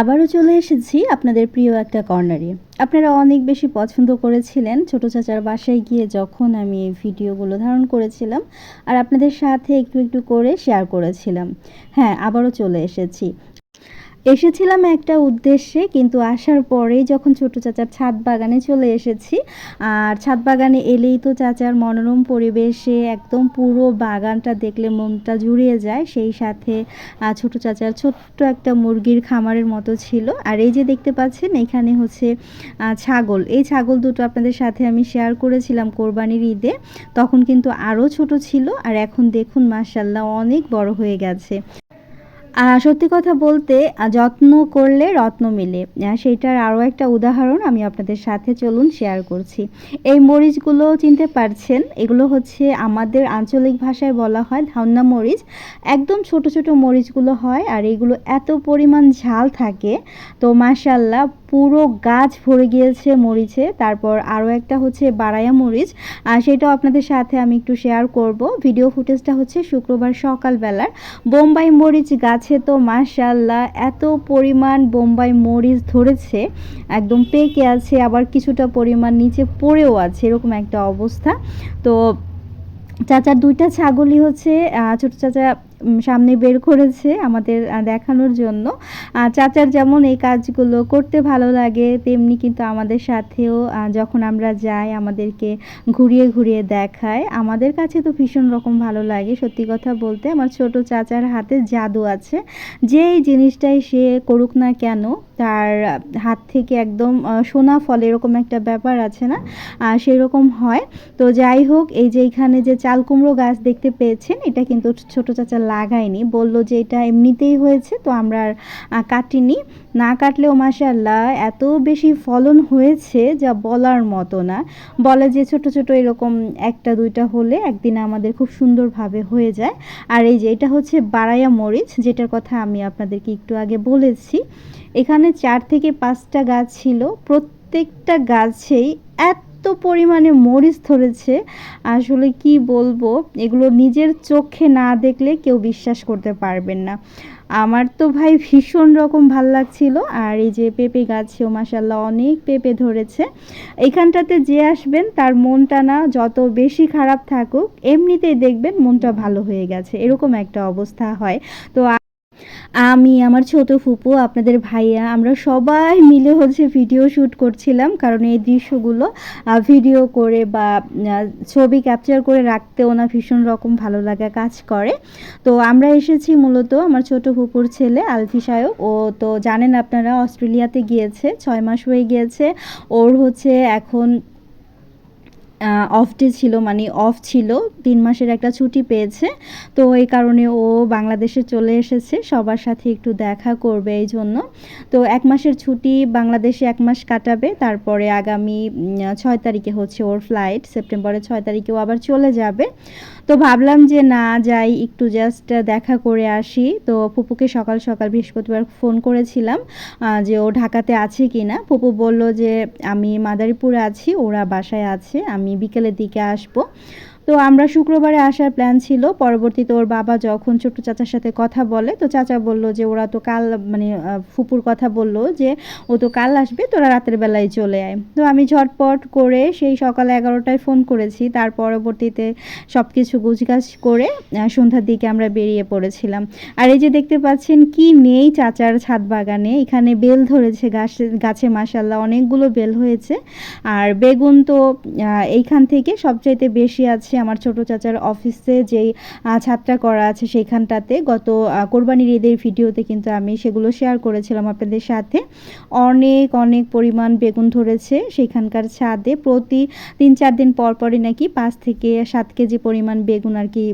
আবারও চলে এসেছি আপনাদের প্রিয় একটা কর্নারে। আপনারা অনেক বেশি পছন্দ করেছিলেন ছোট চাচার বাসায় গিয়ে যখন আমি এই ভিডিওগুলো ধারণ করেছিলাম, আর আপনাদের সাথে একটু একটু করে শেয়ার করেছিলাম। হ্যাঁ আবারও চলে এসেছি। এসেছিলাম একটা উদ্দেশ্যে, কিন্তু আসার পরেই যখন ছোট চাচার ছাদ বাগানে চলে এসেছি, আর ছাদ বাগানে এলেই তো চাচার মনোরম পরিবেশে একদম পুরো বাগানটা দেখলে মনটা জুড়িয়ে যায়। সেই সাথে ছোট চাচার ছোট্ট একটা মুরগির খামারের মতো ছিল। আর এই যে দেখতে পাচ্ছেন, এখানে হচ্ছে ছাগল। এই ছাগল দুটো আপনাদের সাথে আমি শেয়ার করেছিলাম কোরবানির ঈদে। তখন কিন্তু আরও ছোট ছিল, আর এখন দেখুন মার্শাল্লাহ অনেক বড় হয়ে গেছে। সত্যি কথা বলতে যত্ন করলে রত্ন মিলে। সেটার আরও একটা উদাহরণ আমি আপনাদের সাথে চলুন শেয়ার করছি। এই মরিচগুলো চিনতে পারছেন, এগুলো হচ্ছে আমাদের আঞ্চলিক ভাষায় বলা হয় ধান্না মরিচ। একদম ছোট ছোট মরিচগুলো হয় আর এগুলো এত পরিমাণ ঝাল থাকে। তো মাশাল্লাহ পুরো গাছ ভরে গিয়েছে মরিচে। তারপর আরও একটা হচ্ছে বারায়া মরিচ। আর সেটাও আপনাদের সাথে আমি একটু শেয়ার করব। ভিডিও ফুটেজটা হচ্ছে শুক্রবার সকালবেলার। বোম্বাই মরিচ গাছে তো মাশাল্লাহ এত পরিমাণ বোম্বাই মরিচ ধরেছে। একদম পেকে আছে, আবার কিছুটা পরিমাণ নিচে পড়েও আছে, এরকম একটা অবস্থা। তো চাচার দুইটা ছাগলই হচ্ছে ছোট চাচা সামনে বের করেছে আমাদের দেখানোর জন্য। চাচার যেমন এই কাজগুলো করতে ভালো লাগে, তেমনি কিন্তু আমাদের সাথেও যখন আমরা যাই, আমাদেরকে ঘুরিয়ে ঘুরিয়ে দেখায়। আমাদের কাছে তো ভীষণ রকম ভালো লাগে, সত্যি কথা বলতে। আমার ছোট চাচার হাতে জাদু আছে। যেই জিনিসটাই সে করুক না কেন, তার হাত থেকে একদম সোনা ফল এরকম একটা ব্যাপার আছে না? আর সেরকম হয়। তো যাই হোক, এই যে এখানে যে চাল কুমড়ো গাছ দেখতে পেয়েছেন, এটা কিন্তু ছোট চাচা লাগায়নি, বলল যে এটা এমনিতেই হয়েছে, তো আমরা আর কাটিনি। না কাটলেও মাসাল্লাহ এত বেশি ফলন হয়েছে যা বলার মতো না। বলে যে ছোট ছোট এরকম একটা দুইটা হলে একদিন আমাদের খুব সুন্দরভাবে হয়ে যায়। আর এই যে এটা হচ্ছে বারায়া মরিচ, যেটার কথা আমি আপনাদেরকে একটু আগে বলেছি। এখানে চার থেকে পাঁচটা গাছ ছিল। প্রত্যেকটা গাছেই এত পরিমাণে মরিচ ধরেছে, আসলে কি বলব? এগুলো নিজের চোখে না দেখলে কেউ বিশ্বাস করতে পারবেন না। আমার তো ভাই ভীষণ রকম ভালো লাগছিল, আর এই যে পেঁপে গাছেও মাসাল্লাহ অনেক পেঁপে ধরেছে। এখানটাতে যে আসবেন, তার মনটা না যত বেশি খারাপ থাকুক, এমনিতেই দেখবেন মনটা ভালো হয়ে গেছে। এরকম একটা অবস্থা হয়। তো আমি, আমার ছোট ফুপু, আপনাদের ভাইয়া, আমরা সবাই মিলে হচ্ছে ভিডিও শ্যুট করছিলাম। কারণ এই দৃশ্যগুলো ভিডিও করে বা ছবি ক্যাপচার করে রাখতেও না ভীষণ রকম ভালো লাগা কাজ করে। তো আমরা এসেছি মূলত আমার ছোট ফুপুর ছেলে, আলফি সায়ক। ও তো জানেন আপনারা, অস্ট্রেলিয়াতে গিয়েছে, ছয় মাস হয়ে গিয়েছে। ওর হচ্ছে এখন অফ ডে ছিল মানে অফ ছিল, তিন মাসের একটা ছুটি পেয়েছে। তো এই কারণে ও বাংলাদেশে চলে এসেছে, সবার সাথে একটু দেখা করবে এই জন্য। তো এক মাসের ছুটি, বাংলাদেশে এক মাস কাটাবে, তারপরে আগামী ছয় তারিখে হচ্ছে ওর ফ্লাইট সেপ্টেম্বরের ছয় তারিখে ও আবার চলে যাবে। তো ভাবলাম যে না, যাই, একটু জাস্ট দেখা করে আসি। তো পুপুকে সকাল সকাল বৃহস্পতিবার ফোন করেছিলাম যে ও ঢাকাতে আছে কি না পুপু বলল যে, আমি মাদারীপুরে আছি, ওরা বাসায় আছে, আমি বিকেলের দিকে আসব। তো আমরা শুক্রবারে আসার প্ল্যান ছিল। পরবর্তীতে ওর বাবা যখন ছোট্ট চাচার সাথে কথা বলে, তো চাচা বলল যে, ওরা তো কাল মানে ফুপুর কথা বলল যে, ও তো কাল আসবে, তোরা রাতের বেলায় চলে আয়। তো আমি ঝটপট করে সেই সকাল এগারোটায় ফোন করেছি। তার পরবর্তীতে সব কিছু গুছগাছ করে সন্ধ্যার দিকে আমরা বেরিয়ে পড়েছিলাম। আর এই যে দেখতে পাচ্ছেন, কি নেই চাচার ছাদ বাগানে। এখানে বেল ধরেছে গাছে গাছে মাসাল্লাহ অনেকগুলো বেল হয়েছে। আর বেগুন তো এইখান থেকে সবচাইতে বেশি আছে আমার ছোট চাচার অফিসে যেই ছাদটা করা আছে সেইখানটাতে। গত কোরবানির ঈদের ভিডিওতে কিন্তু আমি সেগুলো শেয়ার করেছিলাম আপনাদের সাথে। অনেক অনেক পরিমাণ বেগুন ধরেছে সেখানকার ছাদে। প্রতি তিন, চার দিন পর পরই নাকি পাঁচ থেকে সাত কেজি পরিমাণ বেগুন আর কি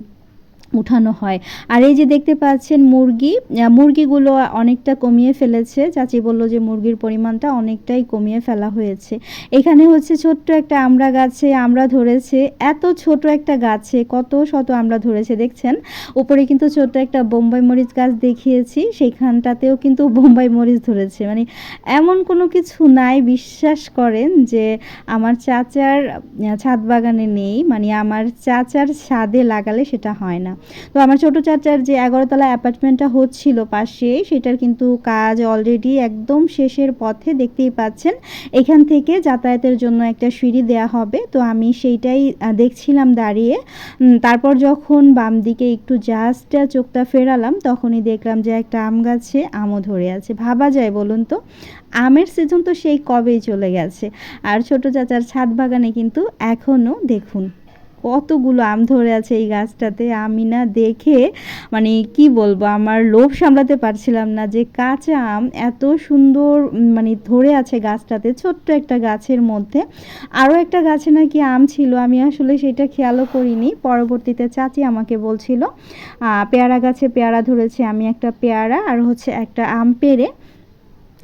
উঠানো হয়। আর এই যে দেখতে পাচ্ছেন মুরগি মুরগিগুলো অনেকটা কমিয়ে ফেলেছে। চাচি বলল যে মুরগির পরিমাণটা অনেকটাই কমিয়ে ফেলা হয়েছে। এখানে হচ্ছে ছোট্ট একটা আমরা গাছে আমরা ধরেছে, এত ছোট একটা গাছে, কত শত আমরা ধরেছে দেখছেন? উপরে কিন্তু ছোট্ট একটা বোম্বাই মরিচ গাছ দেখিয়েছি, সেইখানটাতেও কিন্তু বোম্বাই মরিচ ধরেছে। মানে এমন কোনো কিছু নাই, বিশ্বাস করেন যে আমার চাচার ছাদ বাগানে নেই মানে আমার চাচার ছাদে লাগালে সেটা হয় না। তো আমার ছোট চাচার যে এগারোতলা অ্যাপার্টমেন্টটা হচ্ছিল পাশে, সেটার কিন্তু কাজ অলরেডি একদম শেষের পথে দেখতেই পাচ্ছেন। এখান থেকে যাতায়াতের জন্য একটা সিঁড়ি দেয়া হবে, তো আমি সেইটাই দেখছিলাম দাঁড়িয়ে। তারপর যখন বাম দিকে একটু জাস্ট চোখটা ফেরালাম, তখনই দেখলাম যে একটা আম গাছে আমও ধরে আছে। ভাবা যায় বলুন তো, আমের সিজন তো সেই কবেই চলে গেছে। আর ছোট চাচার ছাদ বাগানে কিন্তু এখনও দেখুন। কতগুলো আম ধরে আছে এই গাছটাতে, আমি না দেখে মানে কি বলব, আমার লোভ সামলাতে পারছিলাম না যে কাঁচা আম এত সুন্দর মানে ধরে আছে গাছটাতে, ছোট্ট একটা গাছের মধ্যে। আরও একটা গাছে নাকি আম ছিল, আমি আসলে সেটা খেয়ালও করিনি। পরবর্তীতে চাচি আমাকে বলছিল পেয়ারা গাছে পেয়ারা ধরেছে, আমি একটা পেয়ারা আর হচ্ছে একটা আম পেড়ে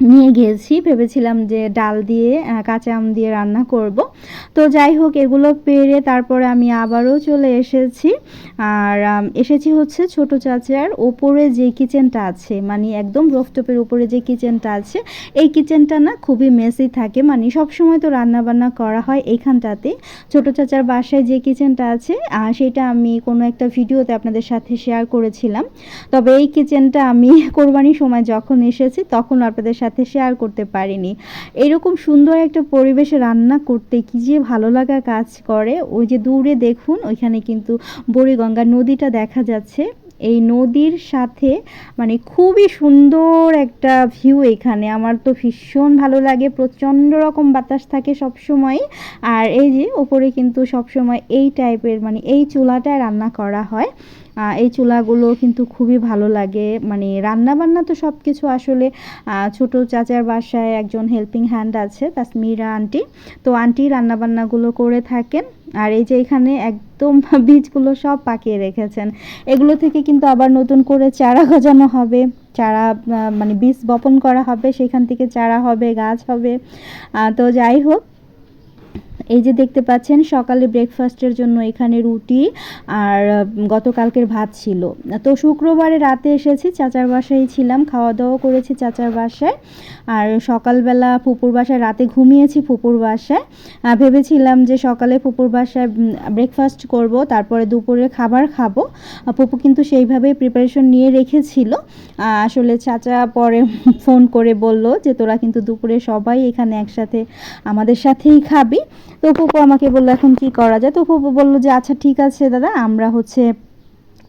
নিয়ে গিয়েছি ভেবেছিলাম যে ডাল দিয়ে কাঁচা আম দিয়ে রান্না করব। তো যাই হোক, এগুলো পেরে তারপরে আমি আবারও চলে এসেছি। আর এসেছি হচ্ছে ছোট চাচার ওপরে যে কিচেনটা আছে মানে একদম রোফটপের উপরে যে কিচেনটা আছে, এই কিচেনটা না খুবই মেসি থাকে। মানে সব সময় তো রান্না বান্না করা হয় এইখানটাতে ছোট চাচার বাসায় যে কিচেনটা আছে সেটা আমি কোনো একটা ভিডিওতে আপনাদের সাথে শেয়ার করেছিলাম। তবে এই কিচেনটা আমি কোরবানির সময় যখন এসেছি, তখন আপনাদের সাথে শেয়ার করতে পারিনি। এরকম সুন্দর একটা পরিবেশে রান্না করতে কি যে ভালো লাগা কাজ করে। ওই যে দূরে দেখুন, ওইখানে কিন্তু বুড়িগঙ্গা নদীটা দেখা যাচ্ছে। এই নদীর সাথে মানে খুবই সুন্দর একটা ভিউ এখানে। আমার তো ভীষণ ভালো লাগে, প্রচণ্ড রকম বাতাস থাকে সব সময় আর এই যে ওপরে কিন্তু সব সময় এই টাইপের মানে এই চুলাটায় রান্না করা হয়। এই চুলাগুলো কিন্তু খুবই ভালো লাগে। মানে রান্না বান্না তো সব কিছু আসলে ছোট চাচার বাসায় একজন হেল্পিং হ্যান্ড আছে তাসমিরা আন্টি। তো আন্টি রান্না বান্নাগুলো করে থাকেন। আর এই যে এখানে একদম বীজগুলো সব পাকিয়ে রেখেছেন। এগুলো থেকে কিন্তু আবার নতুন করে চারা গজানো হবে। চারা মানে বীজ বপন করা হবে, সেখান থেকে চারা হবে, গাছ হবে। তো যাই হোক এই যে দেখতে পাচ্ছেন, সকালে ব্রেকফাস্টের জন্য এখানে রুটি আর গতকালকের ভাত ছিল। তো শুক্রবারে রাতে এসেছি, চাচার বাসায় ছিলাম খাওয়া দাওয়া করেছি চাচার বাসায়। আর সকালবেলা ফুপুর বাসায়, রাতে ঘুমিয়েছি ফুপুর বাসায়। ভেবেছিলাম যে সকালে ফুপুর বাসায় ব্রেকফাস্ট করব, তারপরে দুপুরে খাবার খাব। ফুপু কিন্তু সেইভাবেই প্রিপারেশন নিয়ে রেখেছিল। আসলে চাচা পরে ফোন করে বলল যে, তোরা কিন্তু দুপুরে সবাই এখানে একসাথে আমাদের সাথেই খাবি। তো ফুপু আমাকে বলল, এখন কি করা যায়? তো ফুপু বলল যে আচ্ছা ঠিক আছে দাদা, আমরা হচ্ছে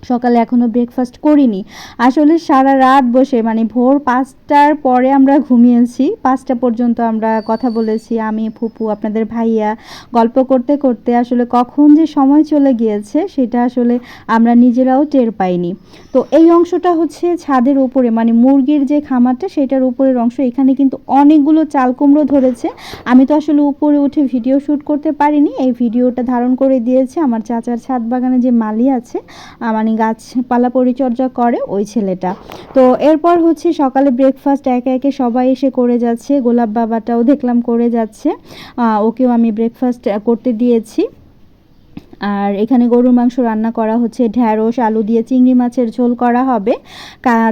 সকালে এখনও ব্রেকফাস্ট করিনি। আসলে সারা রাত বসে মানে ভোর পাঁচটার পরে আমরা ঘুমিয়েছি। পাঁচটা পর্যন্ত আমরা কথা বলেছি আমি ফুপু আপনাদের ভাইয়া গল্প করতে করতে আসলে কখন যে সময় চলে গিয়েছে সেটা আসলে আমরা নিজেরাও টের পাইনি। তো এই অংশটা হচ্ছে ছাদের উপরে মানে মুরগির যে খামারটা সেটার উপরের অংশ। এখানে কিন্তু অনেকগুলো চাল কুমড়ো ধরেছে। আমি তো আসলে উপরে উঠে ভিডিও শ্যুট করতে পারিনি। এই ভিডিওটা ধারণ করে দিয়েছে আমার চাচার ছাদ বাগানে যে মালি আছে আহ, মানে গাছপালা পরিচর্যা করে ওই ছেলেটা। তো এরপর হচ্ছে সকালে ব্রেকফাস্ট একে একে সবাই এসে করে যাচ্ছে। গোলাপ বাবাটাও দেখলাম করে যাচ্ছে। ওকেও আমি ব্রেকফাস্ট করতে দিয়েছি। আর এখানে গরুর মাংস রান্না করা হচ্ছে, ঢ্যাঁড়স, আলু দিয়ে চিংড়ি মাছের ঝোল করা হবে।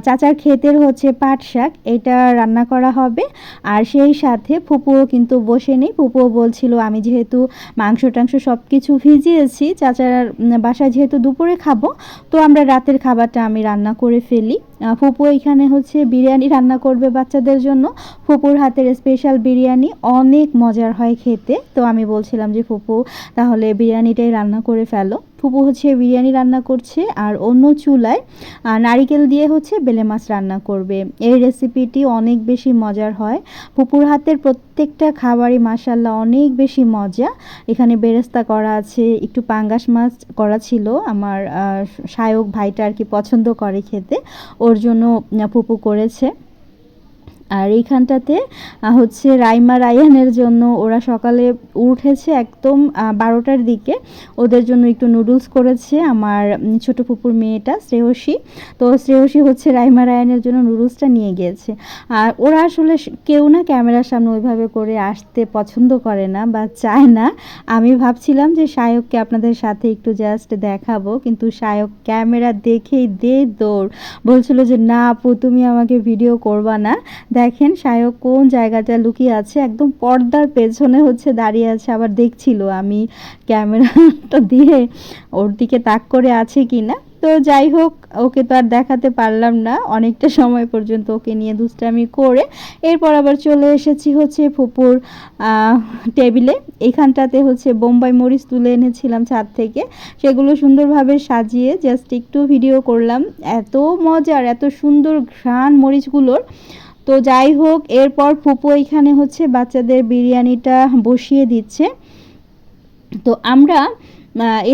চাচার ক্ষেতের হচ্ছে পাট শাক, এটা রান্না করা হবে। আর সেই সাথে ফুপুও কিন্তু বসে নেই। ফুপুও বলছিল, আমি যেহেতু মাংস টাংস সব কিছু ভিজিয়েছি, চাচার বাসায় যেহেতু দুপুরে খাব, তো আমরা রাতের খাবারটা আমি রান্না করে ফেলি। ফুপু এখানে হচ্ছে বিরিয়ানি রান্না করবে বাচ্চাদের জন্য। ফুপুর হাতের স্পেশাল বিরিয়ানি অনেক মজার হয় খেতে। তো আমি বলছিলাম যে, ফুপু, তাহলে বিরিয়ানিটাই রান্না করে ফেলো। ফুপু হচ্ছে বিরিয়ানি রান্না করছে আর অন্য চুলায় নারিকেল দিয়ে হচ্ছে বেলে মাছ রান্না করবে। এই রেসিপিটি অনেক বেশি মজার হয়। ফুপুর হাতের প্রত্যেকটা খাবারই মাসাল্লাহ অনেক বেশি মজা। এখানে বেরেস্তা করা আছে, একটু পাঙ্গাস মাছ করা ছিল, আমার শায়ক ভাইটা আর কি পছন্দ করে খেতে। ওর জন্য ফুপু করেছে। আর এইখানটাতে হচ্ছে রাইমা রায়ানের জন্য ওরা সকালে উঠেছে একদম বারোটার দিকে। ওদের জন্য একটু নুডলস করেছে আমার ছোট পুপুর মেয়েটা শ্রেয়সী। তো শ্রেয়সী হচ্ছে রাইমা রায়ানের জন্য নুডলসটা নিয়ে গিয়েছে। আর ওরা আসলে কেউ না ক্যামেরার সামনে ওইভাবে করে আসতে পছন্দ করে না বা চায় না। আমি ভাবছিলাম যে শায়ককে আপনাদের সাথে একটু জাস্ট দেখাবো, কিন্তু শায়ক ক্যামেরা দেখেই দে দৌড়। বলছিল যে, না আপু, তুমি আমাকে ভিডিও করবা না। দেখেন শায়ক কোন জায়গাটা লুকিয়ে আছে, একদম পর্দার পেছনে হচ্ছে দাঁড়িয়ে আছে, আবার দেখছিল আমি ক্যামেরাটা দিয়ে ওর দিকে তাক করে আছে কি না তো যাই হোক, ওকে তো আর দেখাতে পারলাম না, অনেকটা সময় পর্যন্ত ওকে নিয়ে দুষ্টামি করে। এরপর আবার চলে এসেছি হচ্ছে ফুপুর টেবিলে। এখানটাতে হচ্ছে বোম্বাই মরিচ তুলে এনেছিলাম ছাদ থেকে। সেগুলো সুন্দরভাবে সাজিয়ে জাস্ট একটু ভিডিও করলাম। এত মজার, এত সুন্দর ঘ্রাণ মরিচগুলোর। তো যাই হোক, এরপর ফুপু এখানে হচ্ছে বাচ্চাদের বিরিয়ানিটা বসিয়ে দিচ্ছে। তো আমরা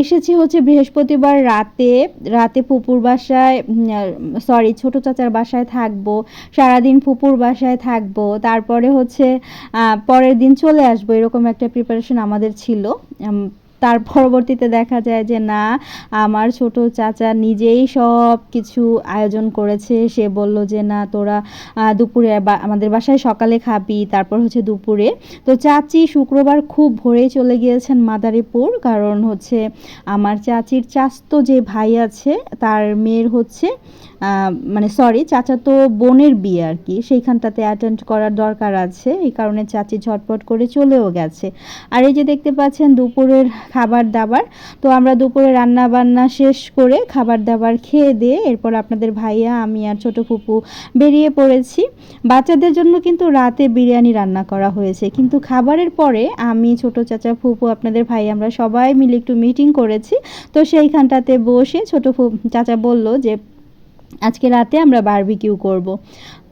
এসেছি হচ্ছে বৃহস্পতিবার রাতে। রাতে ফুপুর বাসায় সরি ছোট চাচার বাসায় থাকব। সারাদিন ফুপুর বাসায় থাকব। তারপরে হচ্ছে পরের দিন চলে আসব। এরকম একটা প্রিপারেশন আমাদের ছিল। তার পরবর্তীতে দেখা যায় যে, না, আমার ছোট চাচা নিজেই সব কিছু আয়োজন করেছে। সে বলল যে, না, তোরা দুপুরে আমাদের বাসায় সকালে খাবি। তারপর হচ্ছে দুপুরে। তো চাচি শুক্রবার খুব ভোরেই চলে গিয়েছেন মাদারীপুর। কারণ হচ্ছে আমার চাচির চাস্তো যে ভাই আছে, তার মেয়ের হচ্ছে মানে সরি চাচা তো বোনের বিয়ে আর কি। সেইখানটাতে অ্যাটেন্ড করার দরকার আছে। এই কারণে চাচি ঝটপট করে চলেও গেছে। আর এই যে দেখতে পাচ্ছেন, দুপুরের খাবার দাবার তো আমরা দুপুরে রান্না বান্না শেষ করে খাবার দাবার খেয়ে দিয়ে এরপর আপনাদের ভাইয়া, আমি আর ছোটো ফুপু বেরিয়ে পড়েছি। বাচ্চাদের জন্য কিন্তু রাতে বিরিয়ানি রান্না করা হয়েছে। কিন্তু খাবারের পরে আমি, ছোট চাচা, ফুপু, আপনাদের ভাই, আমরা সবাই মিলে একটু মিটিং করেছি। তো সেইখানটাতে বসে ছোট চাচা বলল যে আজকে রাতে আমরা বারবিকিউ করব।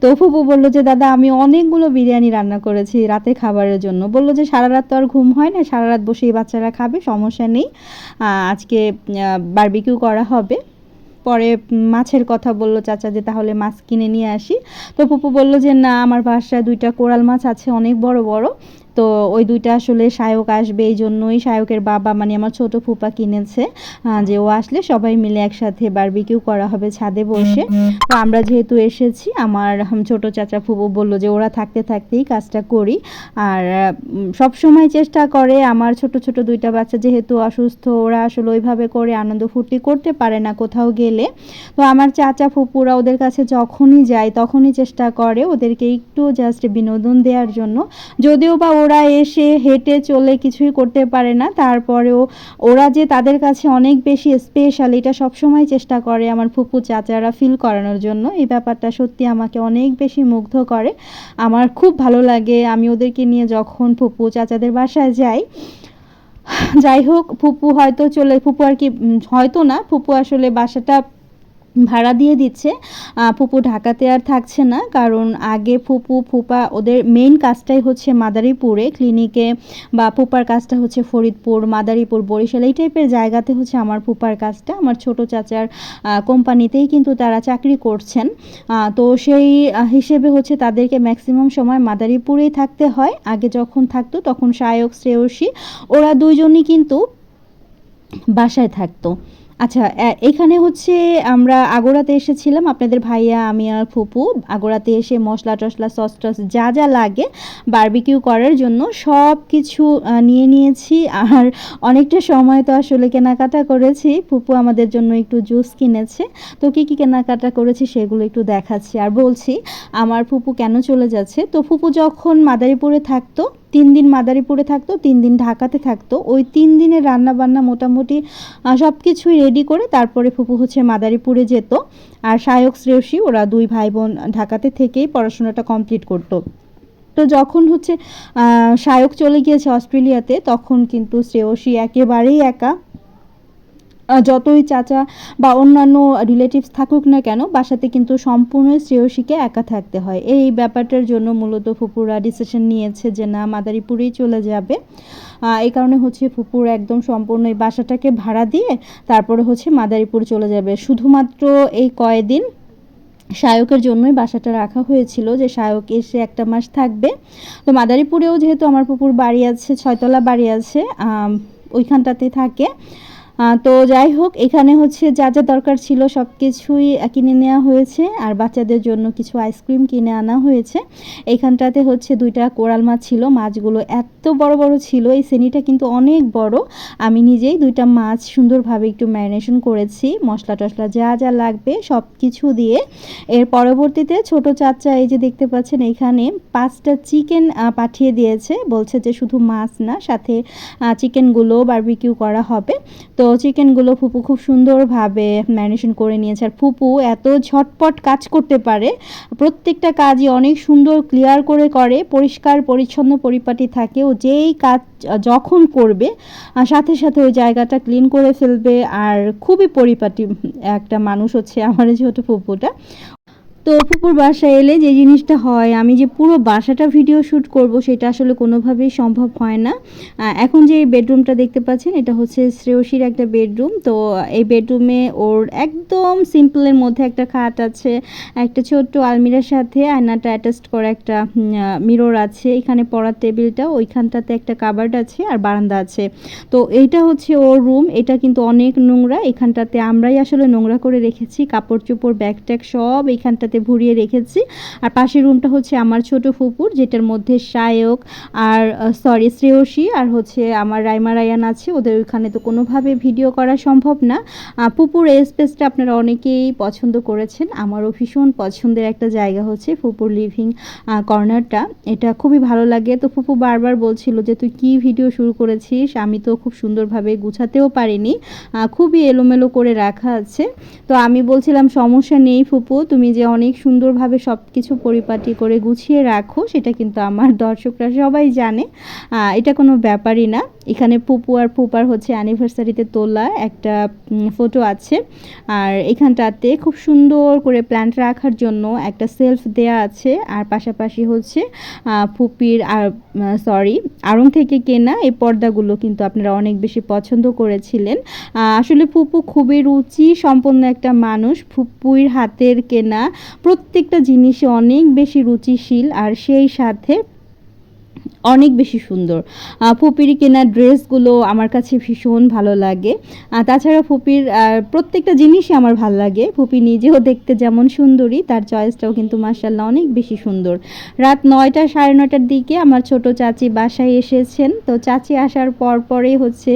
তো ফুপু বলল যে, দাদা, আমি অনেকগুলো বিরিয়ানি রান্না করেছি রাতে খাবারের জন্য। বলল যে, সারা রাত তো আর ঘুম হয় না, সারা রাত বসেই বাচ্চারা খাবে, সমস্যা নেই। আজকে বারবিকিউ করা হবে। পরে মাছের কথা বলল চাচা যে, তাহলে মাছ কিনে নিয়ে আসি। তো ফুপু বলল যে, না, আমার বাসায় দুইটা কোরাল মাছ আছে, অনেক বড় বড়। তো ওই দুইটা আসলে শায়ক আসবে এই জন্যই শায়কের বাবা মানে আমার ছোট ফুপা কিনেছে যে ও আসলে সবাই মিলে একসাথে বারবিকিউ করা হবে ছাদে বসে। তো আমরা যেহেতু এসেছি, আমার ছোট চাচা ফুপু বলল যে ওরা থাকতে থাকতেই কাজটা করি। আর সব সময় চেষ্টা করে, আমার ছোট ছোট দুইটা বাচ্চা যেহেতু অসুস্থ, ওরা আসলে ওইভাবে করে আনন্দ ফুর্তি করতে পারে না কোথাও গেলে। তো আমার চাচা ফুপুরা ওদের কাছে যখনই যায়, তখনই চেষ্টা করে ওদেরকে একটু জাস্ট বিনোদন দেওয়ার জন্য। যদিও বা ওরা এসে হেঁটে চলে কিছুই করতে পারে না। তারপরেও ওরা যে তাদের কাছে অনেক বেশি স্পেশাল এটা সবসময় চেষ্টা করে আমার ফুপু চাচারা ফিল করানোর জন্য। এই ব্যাপারটা সত্যি আমাকে অনেক বেশি মুগ্ধ করে। আমার খুব ভালো লাগে, আমি ওদেরকে নিয়ে যখন ফুপু চাচাদের বাসায় যাই যাই হোক, ফুপু হয়তো চলে, ফুপু আর কি হয়তো না, ফুপু আসলে বাসাটা ভাড়া দিয়ে দিচ্ছে। ফুপু ঢাকাতে আর থাকছে না, কারণ আগে ফুপু, ফুপা ওদের মেইন কাজটাই হচ্ছে মাদারীপুরে ক্লিনিকে বা ফুপার কাজটা হচ্ছে ফরিদপুর, মাদারীপুর, বরিশাল এই টাইপের জায়গাতে হচ্ছে আমার ফুপার কাজটা। আমার ছোট চাচার কোম্পানিতেই কিন্তু তারা চাকরি করছেন। তো সেই হিসেবে হচ্ছে তাদেরকে ম্যাক্সিমাম সময় মাদারীপুরেই থাকতে হয়। আগে যখন থাকতো তখন শায়ক, শ্রেয়সী, ওরা দুইজনই কিন্তু বাসায় থাকতো। আচ্ছা এখানে হচ্ছে আমরা আগোড়াতে এসেছিলাম, আপনাদের ভাইয়া, আমি আর ফুপু। আগোড়াতে এসে মশলা টশলা সস টস যা যা লাগে বারবিকিউ করার জন্য সব কিছু নিয়ে নিয়েছি। আর অনেকটা সময় তো আসলে কেনাকাটা করেছি। ফুপু আমাদের জন্য একটু জুস কিনেছে। তো কী কী কেনাকাটা করেছি সেগুলো একটু দেখাচ্ছি। আর বলছি, আমার ফুপু কেন চলে যাচ্ছে? তো ফুপু যখন মাদারীপুরে থাকতো তিন দিন মাদারীপুরে থাকতো, তিন দিন ঢাকাতে থাকতো। ওই তিন দিনের রান্নাবান্না মোটামুটি সব কিছুই রেডি করে তারপরে ফুপু হচ্ছে মাদারীপুরে যেত। আর সায়ক শ্রেয়সী, ওরা দুই ভাই বোন ঢাকাতে থেকেই পড়াশোনাটা কমপ্লিট করতো। তো যখন হচ্ছে সায়ক চলে গিয়েছে অস্ট্রেলিয়াতে, তখন কিন্তু শ্রেয়সী একেবারেই একা যতই চাচা বা অন্যান্য রিলেটিভস থাকুক না কেন, বাসাতে কিন্তু সম্পূর্ণ শ্রেয়সীকে একা থাকতে হয়। এই ব্যাপারটার জন্য মূলত ফুপুরা ডিসিশন নিয়েছে যে, না, মাদারীপুরেই চলে যাবে। এই কারণে হচ্ছে ফুপুর একদম সম্পূর্ণ এই বাসাটাকে ভাড়া দিয়ে তারপরে হচ্ছে মাদারীপুর চলে যাবে। শুধুমাত্র এই কয়দিন শায়কের জন্যই বাসাটা রাখা হয়েছিল যে শায়ক এসে একটা মাস থাকবে। তো মাদারীপুরেও যেহেতু আমার পুকুর বাড়ি আছে, ছয়তলা বাড়ি আছে ওইখানটাতে থাকে। তো যাই হোক, এখানে হচ্ছে যা যা দরকার ছিল সব কিছুই কিনে নেওয়া হয়েছে, আর বাচ্চাদের জন্য কিছু আইসক্রিম কিনে আনা হয়েছে। এইখানটাতে হচ্ছে দুইটা কোরাল মাছ ছিল, মাছগুলো এত বড় বড় ছিল, এই শ্রেণীটা কিন্তু অনেক বড়। আমি নিজেই দুইটা মাছ সুন্দরভাবে একটু ম্যারিনেশন করেছি, মশলা টশলা যা যা লাগবে সব কিছু দিয়ে। এর পরবর্তীতে ছোট চাচা এই যে দেখতে পাচ্ছেন, এখানে পাঁচটা চিকেন পাঠিয়ে দিয়েছে, বলছে যে শুধু মাছ না, সাথে চিকেনগুলো বারবিকিউ করা হবে। তো চিকেনগুলো ফুপু খুব সুন্দরভাবে ম্যারিনেশন করে নিয়েছে। আর ফুপু এত ঝটপট কাজ করতে পারে, প্রত্যেকটা কাজই অনেক সুন্দর ক্লিয়ার করে করে, পরিষ্কার, পরিচ্ছন্ন পরিপাটি থাকে। ও যেই কাজ যখন করবে সাথে সাথে ওই জায়গাটা ক্লিন করে ফেলবে। আর খুবই পরিপাটি একটা মানুষ হচ্ছে আমার যেহেতু ফুপুটা। তো ফুপুর বাসায় এলে যে জিনিসটা হয়, আমি যে পুরো বাসাটা ভিডিও শ্যুট করব, সেটা আসলে কোনোভাবেই সম্ভব হয় না। এখন যে এই বেডরুমটা দেখতে পাচ্ছেন, এটা হচ্ছে শ্রেয়সীর একটা বেডরুম। তো এই বেডরুমে ওর একদম সিম্পলের মধ্যে একটা খাট আছে, একটা ছোট্ট আলমিরার সাথে আয়নাটা অ্যাটাচড করা একটা মিরর আছে। এখানে পড়ার টেবিলটা, ওইখানটাতে একটা কাবার্ড আছে আর বারান্দা আছে। তো এইটা হচ্ছে ওর রুম এটা কিন্তু অনেক নোংরা। এখানটাতে আমরাই আসলে নোংরা করে রেখেছি কাপড় চোপড় ব্যাগ ট্যাগ সব এইখানটাতে ভরিয়ে রেখেছি। আর পাশের রুমটা হচ্ছে আমার ছোট ফুপুর, যেটার মধ্যে সায়ক আর সরি শ্রেয়সী আর হচ্ছে আমার রাইমা রায়ান আছে। ওদের ওইখানে তো কোনোভাবে ভিডিও করা সম্ভব না। ফুপুর এই স্পেসটা আপনারা অনেকেই পছন্দ করেছেন। আমারও ভীষণ পছন্দের একটা জায়গা হচ্ছে ফুপুর লিভিং কর্নারটা। এটা খুবই ভালো লাগে। তো ফুপু বারবার বলছিল যে, তুই কি ভিডিও শুরু করেছিস? আমি তো খুব সুন্দরভাবে গুছাতেও পারিনি। খুবই এলোমেলো করে রাখা আছে। তো আমি বলছিলাম, সমস্যা নেই ফুপু, তুমি যে অনেক সুন্দরভাবে সব কিছু পরিপাটি করে গুছিয়ে রাখো, সেটা কিন্তু আমার দর্শকরা সবাই জানে। এটা কোনো ব্যাপারই না। এখানে পুপু আর পুপার হচ্ছে অ্যানিভার্সারিতে তোলা একটা ফটো আছে। আর এখানটাতে খুব সুন্দর করে প্ল্যান্ট রাখার জন্য একটা সেলফ দেয়া আছে। আর পাশাপাশি হচ্ছে ফুপির আর সরি আড়ং থেকে কেনা এই পর্দাগুলো কিন্তু আপনারা অনেক বেশি পছন্দ করেছিলেন। আসলে ফুপু খুবই রুচি সম্পন্ন একটা মানুষ। ফুপুর হাতের কেনা প্রত্যেকটা জিনিসে অনেক বেশি রুচিশীল আর সেই সাথে অনেক বেশি সুন্দর। ফুপির কেনা ড্রেসগুলো আমার কাছে ভীষণ ভালো লাগে। তাছাড়া ফুপির প্রত্যেকটা জিনিসই আমার ভালো লাগে। ফুপি নিজেও দেখতে যেমন সুন্দরী, তার চয়েসটাও কিন্তু মার্শাল্লাহ অনেক বেশি সুন্দর। রাত নয়টা সাড়ে নয়টার দিকে আমার ছোট চাচি বাসায় এসেছেন। তো চাচি আসার পর পরেই হচ্ছে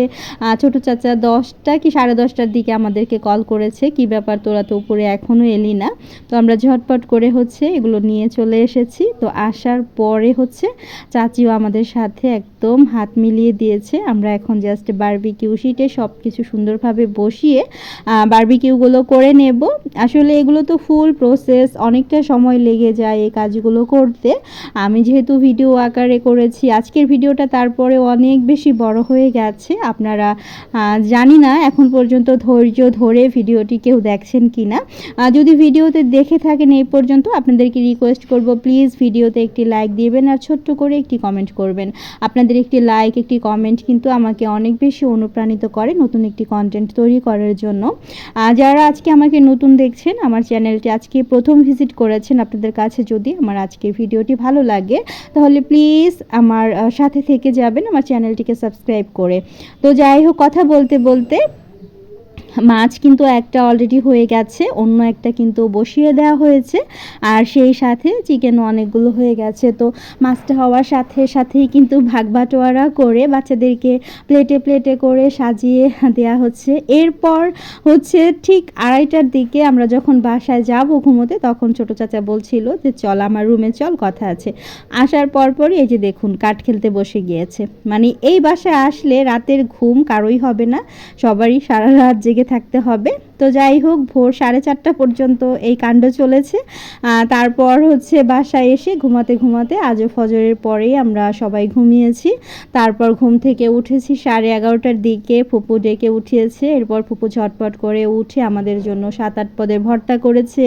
ছোট চাচা দশটা কি সাড়ে দশটার দিকে আমাদেরকে কল করেছে, কি ব্যাপার তোরা তো উপরে এখনও এলি না? তো আমরা ঝটপট করে হচ্ছে এগুলো নিয়ে চলে এসেছি। তো আসার পরে হচ্ছে চাচিও আমাদের সাথে একদম হাত মিলিয়ে দিয়েছে। আমরা এখন জাস্ট বারবিকিউ শিটে সব কিছু সুন্দরভাবে বসিয়ে বারবিকিউগুলো করে নেব। আসলে এগুলো তো ফুল প্রসেস অনেকটা সময় লেগে যায় এই কাজগুলো করতে। আমি যেহেতু ভিডিও আকারে করেছি, আজকের ভিডিওটা তারপরে অনেক বেশি বড় হয়ে গেছে। আপনারা জানি না এখন পর্যন্ত ধৈর্য ধরে ভিডিওটি কেউ দেখছেন কি না যদি ভিডিওতে দেখে থাকেন এই পর্যন্ত, আপনাদেরকে রিকোয়েস্ট করব প্লিজ ভিডিওতে একটি লাইক দিবেন আর ছোট্ট করে একটি কমেন্ট করবেন। আপনাদের একটি লাইক একটি কমেন্ট কিন্তু আমাকে অনেক বেশি অনুপ্রাণিত করে নতুন একটি কন্টেন্ট তৈরি করার জন্য। যারা আজকে আমাকে নতুন দেখছেন, আমার চ্যানেলটি আজকে প্রথম ভিজিট করেছেন, আপনাদের কাছে যদি আমার আজকে ভিডিওটি ভালো লাগে, তাহলে প্লিজ আমার সাথে থেকে যাবেন, আমার চ্যানেলটিকে সাবস্ক্রাইব করে। তো যাই হোক, কথা বলতে বলতে মাছ কিন্তু একটা অলরেডি হয়ে গেছে, অন্য একটা কিন্তু বসিয়ে দেওয়া হয়েছে, আর সেই সাথে চিকেন অনেকগুলো হয়ে গেছে। তো মাছটা হওয়ার সাথে সাথেই কিন্তু ভাগ বাটোয়ারা করে বাচ্চাদেরকে প্লেটে প্লেটে করে সাজিয়ে দেওয়া হচ্ছে। এরপর হচ্ছে ঠিক আড়াইটার দিকে আমরা যখন বাসায় যাব ঘুমোতে, তখন ছোট চাচা বলছিল যে, চল আমার রুমে চল, কথা আছে। আসার পরপরই এই যে দেখুন, কাঠ খেলতে বসে গিয়েছে। মানে এই বাসায় আসলে রাতের ঘুম কারোই হবে না, সবারই সারা রাত জেগে থাকতে হবে। তো যাই হোক, ভোর সাড়ে চারটা পর্যন্ত এই কাণ্ড চলেছে। তারপর হচ্ছে বাসায় এসে ঘুমাতে ঘুমাতে আজও ফজরের পরেই আমরা সবাই ঘুমিয়েছি। তারপর ঘুম থেকে উঠেছি সাড়ে এগারোটার দিকে, ফুপু ডেকে উঠিয়েছে। এরপর ফুপু ঝটপট করে উঠে আমাদের জন্য সাত আট পদের ভর্তা করেছে।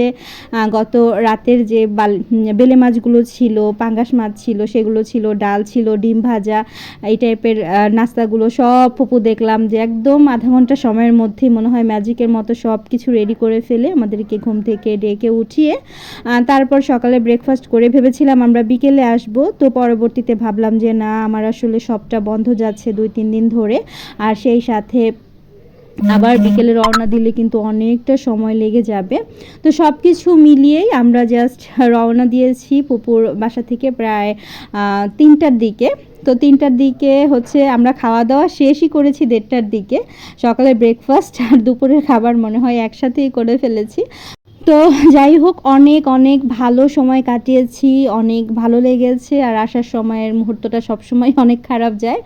গত রাতের যে বাল মাছগুলো ছিল, পাঙ্গাস মাছ ছিল, সেগুলো ছিল, ডাল ছিল, ডিম ভাজা, এই টাইপের নাস্তাগুলো সব ফুপু দেখলাম যে একদম আধা ঘণ্টা সময়ের মধ্যেই মনে হয় ম্যাজিকের মতো সব কিছু রেডি করে ফেলে আমাদেরকে ঘুম থেকে ডেকে উঠিয়ে তারপর সকালে ব্রেকফাস্ট করে ভেবেছিলাম আমরা বিকেলে আসব। তো পরবর্তীতে ভাবলাম যে না, আমার আসলে সবটা বন্ধ যাচ্ছে দুই, তিন দিন ধরে। আর সেই সাথে আবার বিকেলে রওনা দিলে কিন্তু অনেকটা সময় লেগে যাবে। তো সব কিছু মিলিয়েই আমরা জাস্ট রওনা দিয়েছি পুপুর বাসা থেকে প্রায় তিনটার দিকে। তো তিনটার দিকে হচ্ছে আমরা খাওয়া দাওয়া শেষই করেছি দেড়টার দিকে। সকালে ব্রেকফাস্ট আর দুপুরের খাবার মনে হয় একসাথেই করে ফেলেছি। তো যাই হোক, অনেক অনেক ভালো সময় কাটিয়েছি, অনেক ভালো লেগেছে আর আসার সময়ের মুহূর্তটা সবসময় অনেক খারাপ যায়।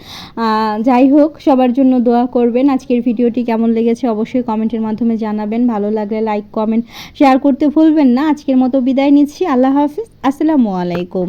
যাই হোক, সবার জন্য দোয়া করবেন। আজকের ভিডিওটি কেমন লেগেছে অবশ্যই কমেন্টের মাধ্যমে জানাবেন। ভালো লাগলে লাইক, কমেন্ট, শেয়ার করতে ভুলবেন না। আজকের মতো বিদায় নিচ্ছি। আল্লাহ হাফিজ। আসসালামু আলাইকুম।